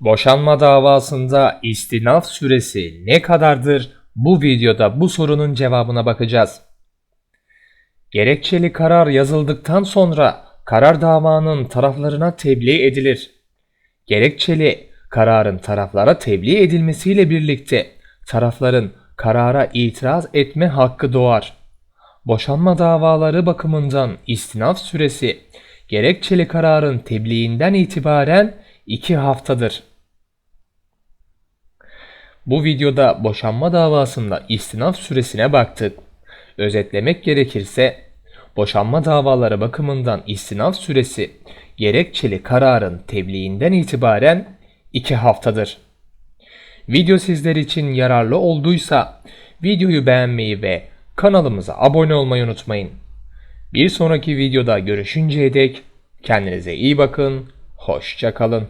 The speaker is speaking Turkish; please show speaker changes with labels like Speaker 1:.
Speaker 1: Boşanma davasında istinaf süresi ne kadardır? Bu videoda bu sorunun cevabına bakacağız. Gerekçeli karar yazıldıktan sonra karar davanın taraflarına tebliğ edilir. Gerekçeli kararın taraflara tebliğ edilmesiyle birlikte tarafların karara itiraz etme hakkı doğar. Boşanma davaları bakımından istinaf süresi gerekçeli kararın tebliğinden itibaren 2 haftadır. Bu videoda boşanma davasında istinaf süresine baktık. Özetlemek gerekirse boşanma davaları bakımından istinaf süresi gerekçeli kararın tebliğinden itibaren 2 haftadır. Video sizler için yararlı olduysa videoyu beğenmeyi ve kanalımıza abone olmayı unutmayın. Bir sonraki videoda görüşünceye dek kendinize iyi bakın, hoşça kalın.